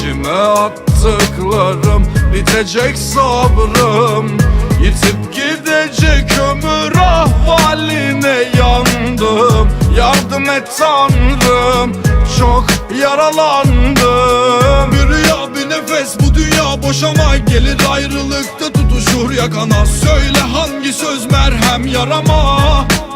İçime attıklarım bitecek sabrım. Yitip gidecek ömür ahvaline yandım. Yardım et tanrım çok yaralandım. Bir rüya bir nefes bu dünya boşama. Gelir ayrılıkta tutuşur yakana. Söyle hangi söz merhem yarama.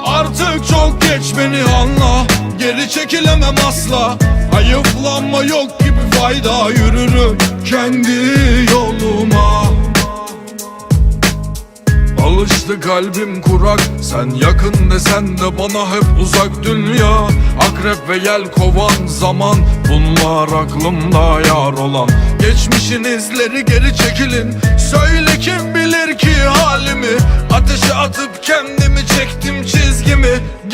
Artık çok geç beni anla. Geri çekilemem asla. Hayıflanma yok gibi fayda Yürürüm kendi yoluma. Alıştı kalbim kurak Sen yakın desen de bana hep uzak dünya. Akrep ve yel kovan zaman Bunlar aklımda yar olan. Geçmişin izleri geri çekilin Söyle kim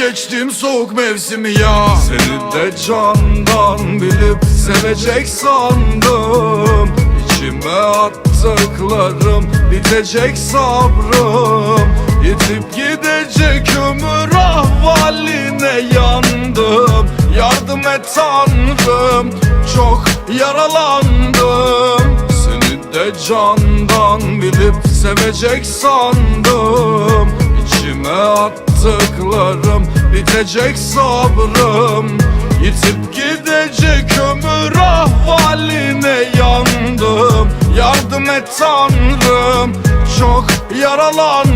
Geçtim soğuk mevsimi ya. Seni de candan bilip sevecek sandım. İçime attıklarım bitecek sabrım. Yitip gidecek ömür ahvaline yandım. Yardım et tanrım çok yaralandım. Seni de candan bilip sevecek sandım. İçime yaptıklarım Bitecek sabrım. Yitip gidecek ömür ahvaline yandım. Yardım et tanrım Çok yaralandım.